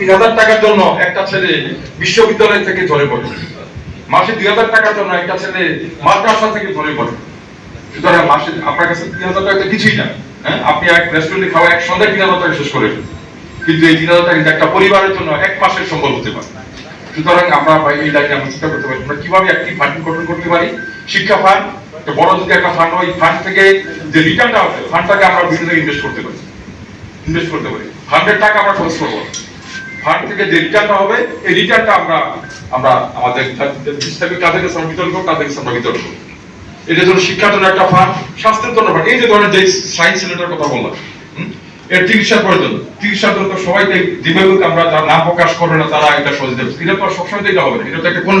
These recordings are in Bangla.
তিন হাজার টাকার জন্য একটা ছেলে বিশ্ববিদ্যালয় থেকে ঝরে পড়ে। মাসে দুই হাজার টাকার জন্য একটা ছেলে মাদ্রাসা থেকে ঝরে পড়ে। সুতরাং মাসে আপনার কাছে তিন হাজার টাকা কিছুই না হ্যাঁ? আপনি এক রেস্টুরেন্টে খাওয়া, এক সন্ধ্যায় তিন হাজার টাকা শেষ করে কিন্তু এই তিন হাজার টাকা একটা পরিবারের জন্য এক মাসের সম্বল হতে পারে। সুতরাং আমরা এই লাইনে আমরা চিন্তা করতে পারি। আমরা কীভাবে একটি ফান্ড গঠন করতে পারি? শিক্ষা ফান্ড একটা বড় যদি একটা ফান্ড হয় ফান্ড থেকে যে রিটার্নটা হবে ফান্ডটাকে আমরা বিভিন্ন ইনভেস্ট করতে পারি। ইনভেস্ট করতে পারি। ফান্ডের টাকা আমরা খরচ করব। ফান্ড থেকে যে রিটার্নটা হবে, এই রিটার্নটা আমরা আমরা আমাদের হিসাবে কাদের কাছে আমরা বিতরণ করব তাদের কাছে আমরা বিতরণ করব। এটা জন্য শিক্ষার জন্য একটা ফান্ড স্বাস্থ্যের জন্য ফান্ড এই যে ধরনের যে সায়েন্স সেন্টারের কথা বললাম এর চিকিৎসার প্রয়োজন। চিকিৎসার জন্য তো সবাই তো দিবাগুলোকে আমরা যারা নাম প্রকাশ করবে না, তারা এটা দেবে। এটা তো সবসময় এটা হবে না। এটা তো একটা কোন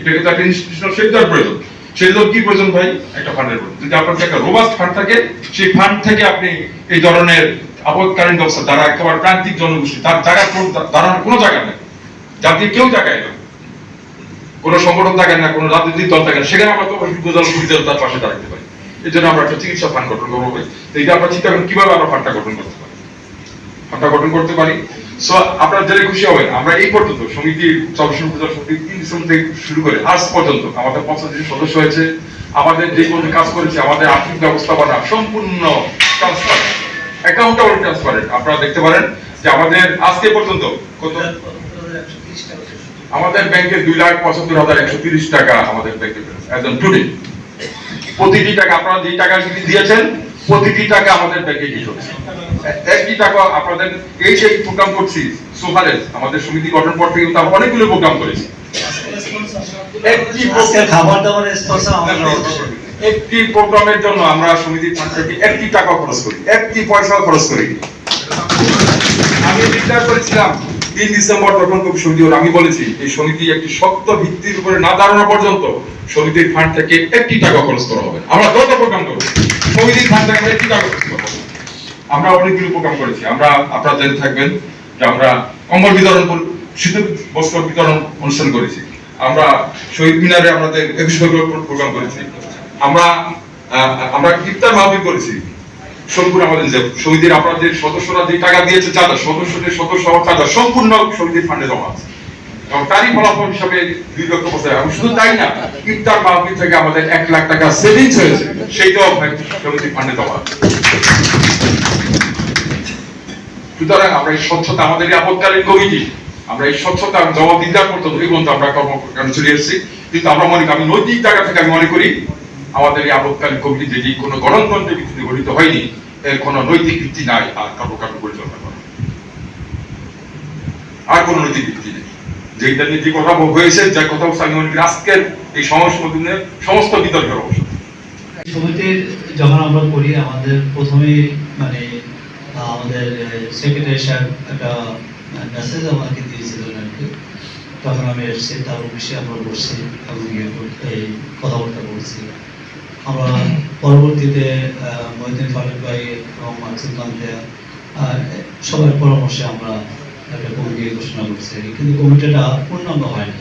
এটা কিন্তু একটা ইনস্টিটিউশনাল সেন্টার প্রয়োজন। সেই জন্য কি প্রয়োজন ভাই? একটা ফান্ডের প্রয়োজন যদি আপনার একটা রোবাস্ট ফান্ড থাকে, সেই ফান্ড থেকে আপনি এই ধরনের আপদকালীন ব্যবস্থা, যারা একেবারে প্রান্তিক জনগোষ্ঠী, তার জায়গা দাঁড়ানোর কোনো জায়গা নেই। জাতি কেউ জায়গায় না কোনো সংগঠন থাকে না কোনো রাজনৈতিক দল থাকে না সেখানে আমরা তো দল সুবিধা তার পাশে দাঁড়াতে পারি এই জন্য আমরা একটা চিকিৎসা ফান্ড গঠন করব ভাই। তো এটা আমরা চিন্তা করেন কীভাবে আমরা ফান্ডটা গঠন করতে পারি? ফান্ডটা গঠন করতে পারি। সো আপনারা জেনে খুশি হবেন, আমরা এই পর্যন্ত সমিতির চলচ্চিত্র পূজা সমিতি তিন ডিসেম্বর থেকে শুরু করে আজ পর্যন্ত আমাদের পঁচাশি সদস্য হয়েছে, আমাদের যে কোনো কাজ করেছে, আমাদের আর্থিক ব্যবস্থাপনা সম্পূর্ণ ট্রান্সপারেন্ট অ্যাকাউন্টেবল ট্রান্সপারেন্ট আপনারা দেখতে পারেন যে আমাদের আজকে পর্যন্ত কত? আমাদের ব্যাংকে দুই লাখ পঁচাত্তর হাজার একশো তিরিশ টাকা আমাদের ব্যাংকে একদম টুডে প্রতিটি টাকা আপনারা যে টাকা দিয়েছেন প্রতিটি টাকা আমাদের ব্যাংকে হচ্ছে একটি টাকা আপনাদের এই যে প্রোগ্রাম করছি সোফারেজ আমাদের সমিতি গঠন পর থেকে আমরা অনেকগুলো প্রোগ্রাম করেছি। একটি খাবার দাবারের স্পন্সর আমরা একটি প্রোগ্রামের জন্য আমরা সমিতির ফান্ড থেকে একটি টাকা খরচ করি, একটি পয়সাও খরচ করি। আমি ডিক্লেয়ার করেছিলাম, তিন ডিসেম্বর যখন কবি সমিতি আমি বলেছি, এই সমিতি একটি শক্ত ভিত্তির উপরে না দাঁড়ানো পর্যন্ত সমিতির ফান্ড থেকে একটি টাকা খরচ করা হবে। আমরা যত প্রোগ্রাম করব, সমিতির ফান্ড থেকে একটি টাকা খরচ করব। আমরা অনেকগুলো প্রোগ্রাম করেছি। আমরা আপনারা জেনে থাকবেন যে আমরা কম্বল বিতরণ শীত বস্ত্র বিতরণ অনুষ্ঠান করেছি। আমরা শহীদ মিনারে আমাদের একুশ প্রোগ্রাম করেছি। আমরা আমরা ইফতার মাহফিল করেছি। সম্পূর্ণ আমাদের যে আপনার যে সদস্যরা যে টাকা দিয়েছে, চাঁদা, সদস্যদের সদস্য হওয়ার চাঁদা সম্পূর্ণ সমিতির ফান্ডে জমা আছে। এবং তারই ফলাফল হিসাবে দুই লক্ষ বছর শুধু তাই না ইফতার মাহফিল থেকে আমাদের এক লাখ টাকা সেভিংস হয়েছে, সেইটাও সমিতির ফান্ডে জমা সুতরাং আমরা এই স্বচ্ছতা আমাদের আপদকালীন কমিটি, আমরা এই স্বচ্ছতা জবাবদিহিতার পর্যন্ত এই আমরা কর্মকাণ্ড চলে এসেছি। কিন্তু আমরা মনে করি, আমি নৈতিক জায়গা থেকে আমি মনে করি আমাদের এই আপদকালীন কমিটি যেটি কোনো গণতন্ত্রের ভিত্তিতে গঠিত হয়নি, এর কোনো নৈতিক ভিত্তি নাই আর কর্মকাণ্ড পরিচালনা করা। আর কোনো নৈতিক ভিত্তি নেই। যেটা নিয়ে যে কথা হয়েছে, যে কথা বলছে আমি মনে করি আজকের এই সমস্ত সমস্ত বিতর্কের অবস্থা সমিতির যখন আমরা করি আমাদের প্রথমে মানে আমাদের সেক্রেটারি সাহেব একটা মেসেজ আমাকে দিয়েছিলেন আর কি। তখন আমি এসেছি, তার অফিসে আমরা বসছি এবং কর- কথাবার্তা বলছি। আমরা পরবর্তীতে আহ, মহিউদ্দিন ফারুক ভাই এবং কান্তিয়া সবার পরামর্শে আমরা একটা কমিটি ঘোষণা করছি কিন্তু কমিটিটা পূর্ণাঙ্গ হয়নি।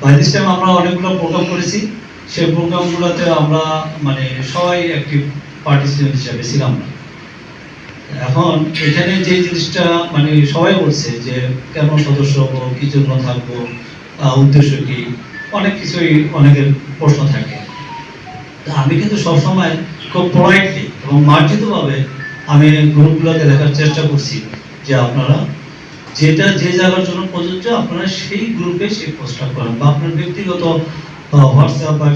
বাই দিস টাইম আমরা অনেকগুলো প্রোগ্রাম করেছি। সেই প্রোগ্রামগুলোতে আমরা মানে সবাই একটি পার্টিসিপেন্ট হিসাবে ছিলাম না। এখন এখানে যে জিনিসটা মানে সবাই বলছে যে কেন সদস্য হব কি জন্য থাকব উদ্দেশ্য কি? অনেক কিছুই অনেকের প্রশ্ন থাকে। আমি কিন্তু সবসময় খুব পোলাইটলি এবং মার্জিতভাবে আমি গ্রুপগুলোকে দেখার চেষ্টা করছি যে আপনারা যেটা যে জায়গার জন্য প্রযোজ্য আপনারা সেই গ্রুপে সেই পোস্টটা করেন বা আপনার ব্যক্তিগত হোয়াটসঅ্যাপ বা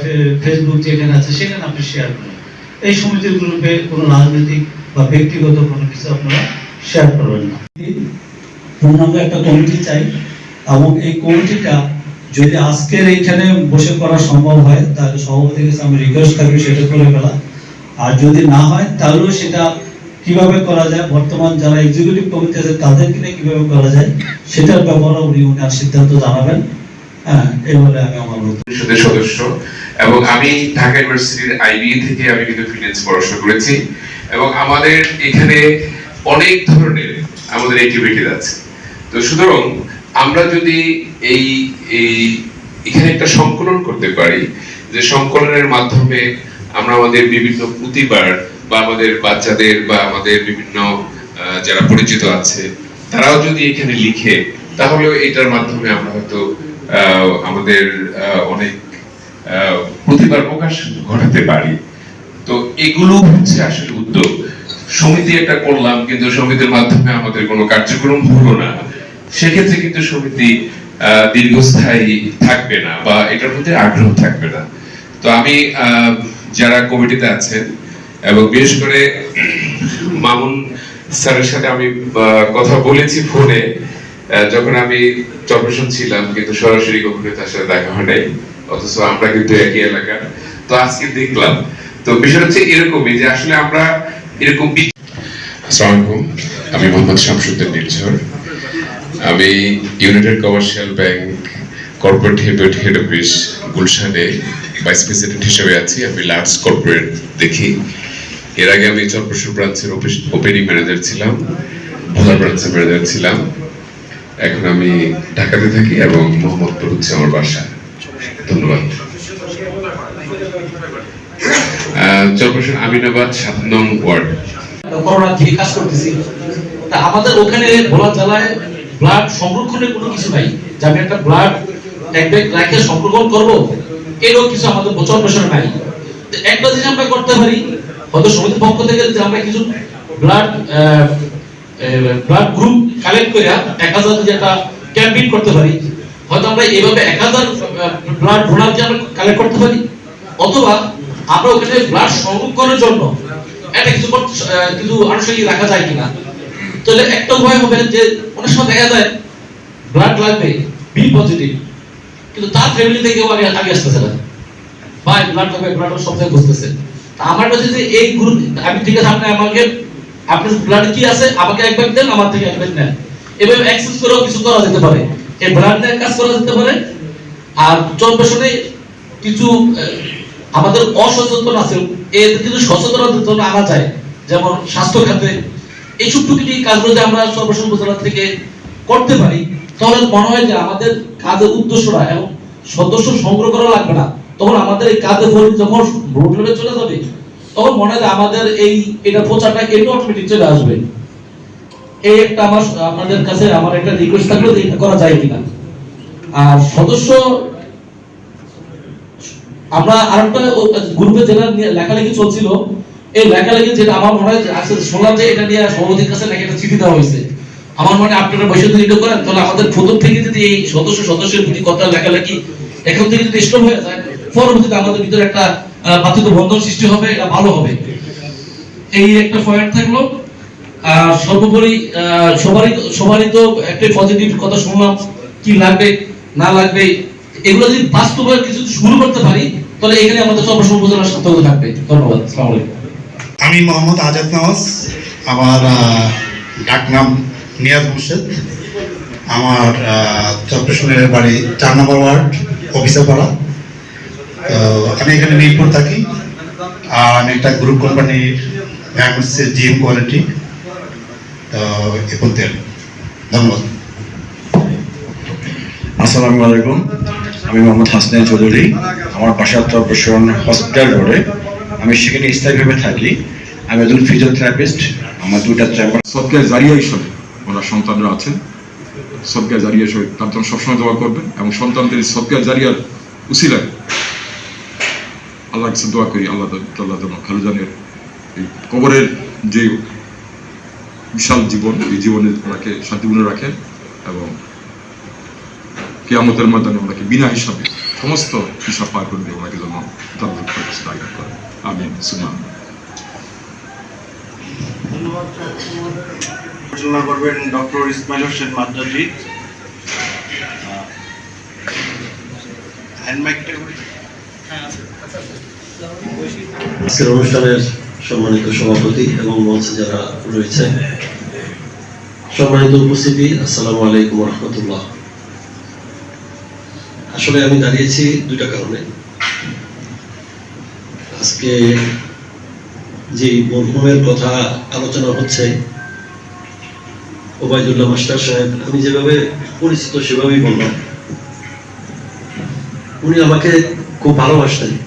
ফেসবুক যেখানে আছে সেখানে আপনি শেয়ার করেন। এই সমিতির গ্রুপে কোনো রাজনৈতিক বা ব্যক্তিগত কোনো কিছু আপনারা শেয়ার করবেন না। পূর্ণাঙ্গ একটা কমিটি চাই এবং এই কমিটিটা যদি আজকের এইখানে বসে করা সম্ভব হয়, তাহলে সভাপতির কাছে আমি রিকোয়েস্ট থাকবে সেটা করে ফেলা। আর যদি না হয়, তাহলেও সেটা কীভাবে করা যায়? বর্তমান যারা এক্সিকিউটিভ কমিটি আছে, তাদেরকে নিয়ে কীভাবে করা যায়? সেটার ব্যাপারে উনি উনার সিদ্ধান্ত জানাবেন। হ্যাঁ এই বলে আমি আমার পরিষদের সদস্য, এবং আমি ঢাকা ইউনিভার্সিটির আইবি থেকে আমি কিন্তু ফিনান্স পড়াশোনা করেছি, এবং আমাদের এখানে অনেক ধরনের আমাদের অ্যাক্টিভিটি আছে। তো সুতরাং আমরা যদি এই এই এখানে একটা সংকলন করতে পারি যে সংকলনের মাধ্যমে আমরা আমাদের বিভিন্ন প্রতিবার বা আমাদের বাচ্চাদের বা আমাদের বিভিন্ন যারা পরিচিত আছে তারাও যদি এখানে লিখে এটার মাধ্যমে আমরা হয়তো আমাদের অনেক আহ, প্রতিভার প্রকাশ ঘটাতে পারি। তো এগুলো হচ্ছে আসলে উদ্যোগ। সমিতি একটা করলাম কিন্তু সমিতির মাধ্যমে আমাদের কোনো কার্যক্রম হলো না। সেক্ষেত্রে কিন্তু সমিতি দীর্ঘস্থায়ী থাকবে না বা এটার প্রতি আগ্রহ থাকবে না। তো আমি যারা কমিটিতে আছেন এবং বিশেষ করে মামুন স্যারের সাথে আমি কথা বলেছি ফোনে যখন আমি চরপেশন ছিলাম, কিন্তু সরাসরি কখনো তার সাথে দেখা হয় নাই, অথচ আমরা কিন্তু একই এলাকার তো আজকে দেখলাম। তো বিষয় হচ্ছে এরকমই যে আসলে আমরা এরকম আসসালামু আলাইকুম। আমি মোহাম্মদ শামসুদ্দিন নির্ঝর আমি United Commercial Bank corporate head head office গুলশানে ভাইস প্রেসিডেন্ট হিসেবে আছি। আমি লার্জ কর্পোরেট দেখি। এর আগে আমি চরপশুর ব্রাঞ্চের ওপেনিং ম্যানেজার ছিলাম ভোলা ব্রাঞ্চের ম্যানেজার ছিলাম। এখন আমি ঢাকাতে থাকি এবং মোহাম্মদপুর হচ্ছে আমার বাসা। ধন্যবাদ। চরপশুর আমিনাবাদ সাত নং ওয়ার্ড। করোনা থেকে কাজ করতেছি। আমাদের ওখানে ভোলা জেলায় ব্লাড সংরক্ষণের কোনো কিছু নাই। যে আমি একটা ব্লাড এক ব্যাগ রাখে সংরক্ষণ করব, এরও কিছু আমাদের বছর বছর নাই। একটা জিনিস আমরা করতে পারি, হয়তো সমিতির পক্ষ থেকে যে আমরা কিছু ব্লাড ব্লাড গ্রুপ কালেক্ট করে এক হাজার যদি একটা ক্যাম্পেইন করতে পারি, হয়তো আমরা এইভাবে এক হাজার ব্লাড ডোনার যে আমরা কালেক্ট করতে পারি, অথবা আমরা ওখানে ব্লাড সংরক্ষণের জন্য একটা কিছু কিছু আনুষ্ঠানিক রাখা যায় কিনা। তাহলে একটা উপায় হবে যে অনেক সময় দেখা যায় ব্লাড লাগবে বি পজিটিভ কিন্তু তার ফ্যামিলি থেকে কেউ আগে আগে আসতেছে না। ভাই ব্লাড লাগবে ব্লাড সব জায়গায় বুঝতেছে আমার কাছে যে এই গ্রুপ আমি ঠিক আছে আপনি আমাকে, আপনার ব্লাড কি আছে, আমাকে এক ব্যাগ দেন, আমার থেকে এক ব্যাগ নেন। এভাবে অ্যাক্সেস করেও কিছু করা যেতে পারে। এই ব্লাড নিয়ে কাজ করা যেতে পারে। আর চলবেশনে কিছু আমাদের অসচেতন আছে। এদের কিছু সচেতনতা আনা যায়। যেমন স্বাস্থ্য খাতে এই টুকটুকি কাজগুলো যে আমরা সর্বসম্ম উপজেলা থেকে করতে পারি, তাহলে মনে হয় যে আমাদের কাজের উদ্দেশ্যটা এবং সদস্য সংগ্রহ করা লাগবে না। তখন আমাদের এই কাজের ফল যখন ভোট লেভেলে চলে যাবে, তখন মনে হয় আমাদের এই, এটা প্রচারটা এমনি অটোমেটিক চলে আসবে। এই একটা আমার, আপনাদের কাছে আমার একটা রিকোয়েস্ট থাকল যে এটা করা যায় কিনা। আর সদস্য, আমরা আরেকটা গ্রুপে যেটা লেখালেখি চলছিল এই লেখালেখি যেটা আমার মনে হয় যে আজকে শুনলাম যে এটা নিয়ে সভাপতির কাছে নাকি একটা চিঠি দেওয়া হয়েছে। আমার মনে আপনারা বসে যদি এটা করেন, তাহলে আমাদের প্রথম থেকে যদি এই সদস্য সদস্যের প্রতি কথা, লেখালেখি এখন থেকে যদি স্টপ হয়ে যায়, পরবর্তীতে আমাদের ভিতরে একটা পাতিত বন্ধন সৃষ্টি হবে, এটা ভালো হবে। এই একটা পয়েন্ট থাকল। আর সর্বোপরি সবারই সবারই তো একটা পজিটিভ কথা শুনলাম, কি লাগবে, না লাগবে। এগুলো যদি বাস্তবে কিছু শুরু করতে পারি, তাহলে এখানে আমাদের সর্বসম্ম উপজেলার সার্থকতা থাকবে। ধন্যবাদ। আসসালামু আমি মোহাম্মদ আজাদ নওয়াজ, আমার ডাকনাম নিয়াজ মুর্শেদ। আমার চপ্রেশনের বাড়ি চার নম্বর ওয়ার্ড, অফিসারপাড়া। তো আমি এখানে মিরপুর থাকি। আর আমি একটা গ্রুপ কোম্পানির হচ্ছে জিএম কোয়ালিটি। তো এ ধন্যবাদ। আসসালামু আলাইকুম। আমি মোহাম্মদ হাসনাইন চৌধুরী। আমার বাসা চরপেশন হসপিটাল রোডে। আমি সেখানে স্থায়ীভাবে থাকি। আমি একজন ফিজিওথেরাপিস্ট আমার দুইটা চেম্বার সবকে জারিয়া হিসাবে ওনার সন্তানরা আছেন। সবকে জারিয়া হিসাবে তার জন্য সবসময় দোয়া করবেন এবং সন্তানদের সবকে জারিয়ার উসিলায় আল্লাহ কাছে দোয়া করি, আল্লাহ তাল্লাহ যেন খালুজানের এই কবরের যে বিশাল জীবন, এই জীবনে ওনাকে শান্তিপূর্ণ রাখেন এবং কেয়ামতের মাধ্যমে ওনাকে বিনা হিসাবে সমস্ত হিসাব পার করবে ওনাকে যেন জান্নাত দায়িত্ব আমিন। সুমান করবেন ডক্টর ইসমাইল হোসেন মাদ্রাজি। আজকের অনুষ্ঠানের সম্মানিত সভাপতি এবং মঞ্চে যারা রয়েছে, সম্মানিত উপস্থিতি, আসসালামু আলাইকুম রহমতুল্লাহ। আসলে আমি দাঁড়িয়েছি দুইটা কারণে। আজকে যে মরহুমের কথা আলোচনা হচ্ছে। ওবায়দুল্লাহ মাস্টার সাহেব, আমি যেভাবে পরিচিত সেভাবেই বললাম। উনি আমাকে খুব ভালোবাসতেন।